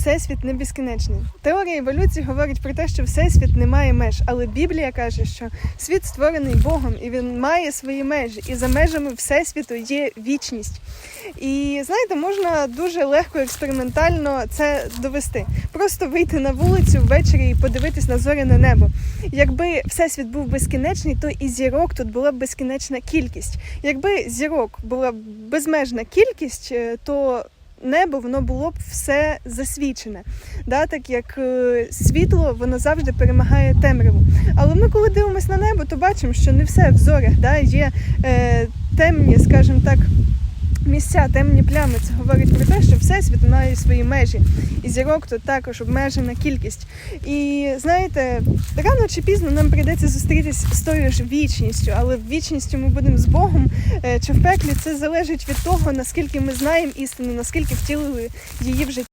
Всесвіт не безкінечний. Теорія еволюції говорить про те, що всесвіт не має меж, але Біблія каже, що світ створений Богом і він має свої межі, і за межами всесвіту є вічність. І знаєте, можна дуже легко експериментально це довести. Просто вийти на вулицю ввечері і подивитись на зоряне небо. Якби всесвіт був безкінечний, то і зірок тут була б безкінечна кількість. Якби зірок була б безмежна кількість, е, то небо воно було б все засвічене. Да? Так як е, світло воно завжди перемагає темряву. Але ми, коли дивимося на небо, то бачимо, що не все в зорях. Да? Є е, темні, скажімо так. Місця, темні плями, це говорить про те, що всесвіт має свої межі, і зірок тут також обмежена кількість. І знаєте, рано чи пізно нам прийдеться зустрітись з тою ж вічністю, але вічністю ми будемо з Богом е, чи в пеклі. Це залежить від того, наскільки ми знаємо істину, наскільки втілили її в життя.